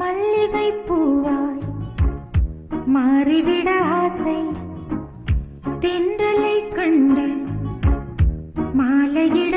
மல்லிகை பூவாய் மாறிவிட ஆசை. தென்றலை கண்டு மாலையிட